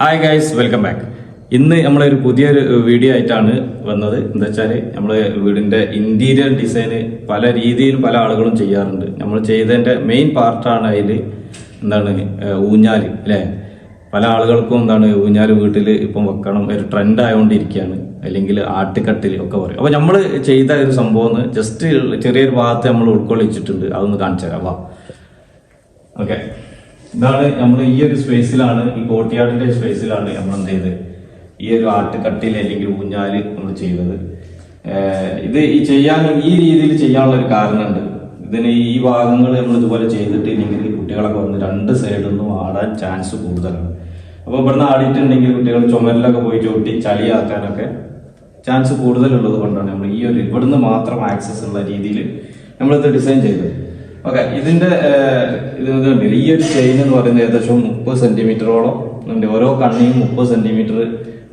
Hi guys welcome back ഇന്ന് നമ്മളൊരു പുതിയൊരു വീഡിയോ ആയിട്ടാണ് വന്നത്. എന്താ വെച്ചാൽ നമ്മൾ വീടിന്റെ ഇന്റീരിയർ ഡിസൈന് പല രീതിയിൽ പല ആളുകളും ചെയ്യാറുണ്ട്. നമ്മൾ ചെയ്തതിന്റെ മെയിൻ പാർട്ടാണ് അതിൽ എന്താണ് ഊഞ്ഞാൽ അല്ലേ? പല ആളുകൾക്കും എന്താണ് ഊഞ്ഞാൽ വീട്ടിൽ ഇപ്പം വെക്കണം ഒരു ട്രെൻഡ് ആയതുകൊണ്ടിരിക്കുകയാണ് അല്ലെങ്കിൽ ആട്ടുകട്ടിൽ ഒക്കെ പറയും. അപ്പോൾ നമ്മൾ ചെയ്ത ഒരു സംഭവം ജസ്റ്റ് ചെറിയൊരു ഭാഗത്ത് നമ്മൾ ഉൾക്കൊള്ളിച്ചിട്ടുണ്ട്. അതൊന്ന് കാണിച്ചു തരാം വാ. ഓക്കെ ഇതാണ് നമ്മൾ ഈ ഒരു സ്പേസിലാണ് ഈ കോട്ടിയാടിന്റെ സ്പേസിലാണ് നമ്മൾ എന്ത് ചെയ്തത് ഈ ഒരു ആട്ടുകട്ടിൽ അല്ലെങ്കിൽ ഊഞ്ഞാൽ നമ്മൾ ചെയ്തത്. ഇത് ഈ ചെയ്യാൻ ഈ രീതിയിൽ ചെയ്യാനുള്ള ഒരു കാരണമുണ്ട്. ഇതിന് ഈ ഭാഗങ്ങൾ നമ്മൾ ഇതുപോലെ ചെയ്തിട്ടില്ലെങ്കിൽ കുട്ടികളൊക്കെ വന്ന് രണ്ട് സൈഡിൽ നിന്നും ആടാൻ ചാൻസ് കൂടുതലാണ്. അപ്പോൾ ഇവിടുന്ന് ആടിയിട്ടുണ്ടെങ്കിൽ കുട്ടികൾ ചുമരിലൊക്കെ പോയി ചവിട്ടി ചളിയാക്കാനൊക്കെ ചാൻസ് കൂടുതലുള്ളത് കൊണ്ടാണ് നമ്മൾ ഈ ഒരു ഇവിടുന്ന് മാത്രം ആക്സസ് ഉള്ള രീതിയിൽ നമ്മളിത് ഡിസൈൻ ചെയ്തത്. ഓക്കെ ഇതിന്റെ ഇത് ഈ ഒരു ചെയിൻ എന്ന് പറയുന്നത് ഏകദേശം മുപ്പത് സെന്റിമീറ്ററോളം ഉണ്ട്. ഓരോ കണ്ണിയും മുപ്പത് സെന്റിമീറ്റർ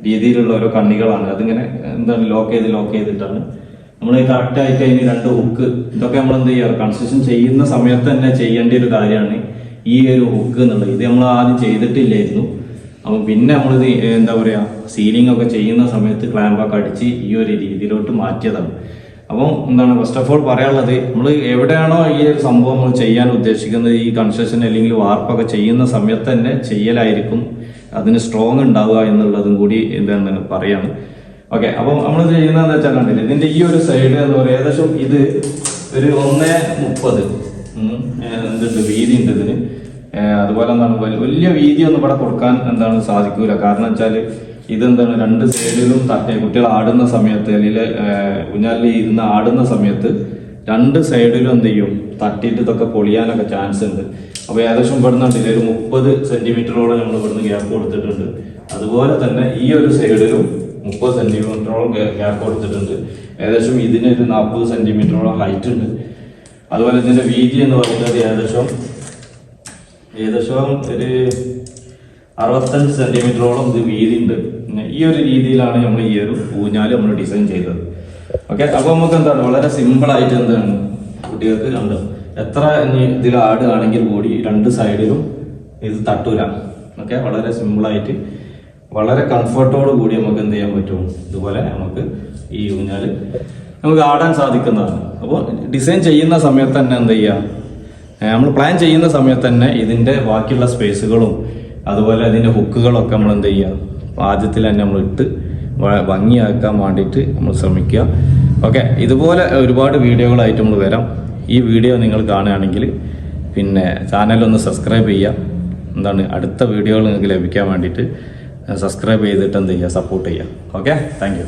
രീതിയിലുള്ള ഓരോ കണ്ണികളാണ്. അതിങ്ങനെ എന്താണ് ലോക്ക് ചെയ്ത് ലോക്ക് ചെയ്തിട്ടാണ്. നമ്മൾ കറക്റ്റ് ആയിട്ട് അതിന് രണ്ട് ഹുക്ക് ഇതൊക്കെ നമ്മൾ എന്ത് ചെയ്യാറ്? കൺസ്ട്രക്ഷൻ ചെയ്യുന്ന സമയത്ത് തന്നെ ചെയ്യേണ്ട ഒരു കാര്യമാണ് ഈ ഒരു ഹുക്ക് എന്നുള്ളത്. ഇത് നമ്മൾ ആദ്യം ചെയ്തിട്ടില്ലായിരുന്നു. അപ്പം പിന്നെ നമ്മളിത് എന്താ പറയുക സീലിംഗ് ഒക്കെ ചെയ്യുന്ന സമയത്ത് ക്ലാമ്പൊക്കെ അടിച്ച് ഈ ഒരു രീതിയിലോട്ട് മാറ്റിയതാണ്. അപ്പം എന്താണ് ഫസ്റ്റ് ഓഫ് ഓൾ പറയാനുള്ളത് നമ്മൾ എവിടെയാണോ ഈ ഒരു സംഭവം നമ്മൾ ചെയ്യാൻ ഉദ്ദേശിക്കുന്നത് ഈ കൺസ്ട്രക്ഷൻ അല്ലെങ്കിൽ വാർപ്പൊക്കെ ചെയ്യുന്ന സമയത്ത് തന്നെ ചെയ്യലായിരിക്കും അതിന് സ്ട്രോങ് ഉണ്ടാവുക എന്നുള്ളതും കൂടി എന്താണ് പറയാണ്. ഓക്കെ അപ്പം നമ്മൾ ചെയ്യുന്നതെന്ന് വെച്ചാൽ ഇതിന്റെ ഈ ഒരു സൈഡ് എന്ന് പറയുക ഏകദേശം ഇത് ഒരു ഒന്നേ മുപ്പത് എന്തുണ്ട് വീതി ഉണ്ട് ഇതിന്. അതുപോലെ എന്താണ് വലി- വലിയ വീതി ഒന്നും ഇവിടെ കൊടുക്കാൻ എന്താണ് സാധിക്കൂല. കാരണം വെച്ചാൽ ഇതെന്താണ് രണ്ട് സൈഡിലും കുട്ടികൾ ആടുന്ന സമയത്ത് അല്ലെങ്കിൽ കുഞ്ഞാലി ഇരുന്ന് ആടുന്ന സമയത്ത് രണ്ട് സൈഡിലും എന്ത് ചെയ്യും? തട്ടിയിട്ട് ഇതൊക്കെ പൊളിയാനൊക്കെ ചാൻസ് ഉണ്ട്. അപ്പോൾ ഏകദേശം ഇവിടുന്ന് ഉണ്ടല്ലേ ഒരു മുപ്പത് സെന്റിമീറ്ററോളം നമ്മൾ ഇവിടുന്ന് ഗ്യാപ്പ് കൊടുത്തിട്ടുണ്ട്. അതുപോലെ തന്നെ ഈ ഒരു സൈഡിലും മുപ്പത് സെന്റിമീറ്ററോളം ഗ്യാപ്പ് കൊടുത്തിട്ടുണ്ട്. ഏകദേശം ഇതിന് ഒരു നാൽപ്പത് സെന്റിമീറ്ററോളം ഹൈറ്റ് ഉണ്ട്. അതുപോലെ ഇതിന്റെ വീതി എന്ന് പറയുന്നത് ഏകദേശം ഏകദേശം ഒരു അറുപത്തഞ്ച് സെന്റിമീറ്ററോളം ഇത് വീതി ഉണ്ട് ഈ ഒരു രീതിയിലാണ് നമ്മൾ ഈ ഒരു ഊഞ്ഞാൽ നമ്മൾ ഡിസൈൻ ചെയ്തത്. ഓക്കെ അപ്പൊ നമുക്ക് എന്താണ്? വളരെ സിമ്പിൾ ആയിട്ട് എന്താണ്? കുട്ടികൾക്ക് രണ്ട്. എത്ര ഇതിൽ ആണെങ്കിൽ കൂടി രണ്ട് സൈഡിലും ഇത് തട്ടൂല. ഓക്കെ വളരെ സിമ്പിൾ ആയിട്ട് വളരെ കംഫർട്ടോട് കൂടി നമുക്ക് എന്ത് ചെയ്യാൻ പറ്റും? ഇതുപോലെ നമുക്ക് ഈ ഊഞ്ഞാൽ നമുക്ക് ആടാൻ സാധിക്കുന്നതാണ്. അപ്പോൾ ഡിസൈൻ ചെയ്യുന്ന സമയത്ത് തന്നെ എന്ത് ചെയ്യാം? നമ്മൾ പ്ലാൻ ചെയ്യുന്ന സമയത്ത് തന്നെ ഇതിന്റെ ബാക്കിയുള്ള സ്പേസുകളും അതുപോലെ അതിന്റെ ഹുക്കുകളൊക്കെ നമ്മൾ എന്ത് ചെയ്യുക? ആദ്യത്തിൽ തന്നെ നമ്മൾ ഇട്ട് ഭംഗിയാക്കാൻ വേണ്ടിയിട്ട് നമ്മൾ ശ്രമിക്കുക. ഓക്കെ ഇതുപോലെ ഒരുപാട് വീഡിയോകളായിട്ട് നമ്മൾ വരാം. ഈ വീഡിയോ നിങ്ങൾ കാണുകയാണെങ്കിൽ പിന്നെ ചാനലൊന്ന് സബ്സ്ക്രൈബ് ചെയ്യുക. എന്താണ്? അടുത്ത വീഡിയോകൾ നിങ്ങൾക്ക് ലഭിക്കാൻ വേണ്ടിയിട്ട് സബ്സ്ക്രൈബ് ചെയ്തിട്ട് എന്ത് ചെയ്യുക? സപ്പോർട്ട് ചെയ്യുക. Okay thank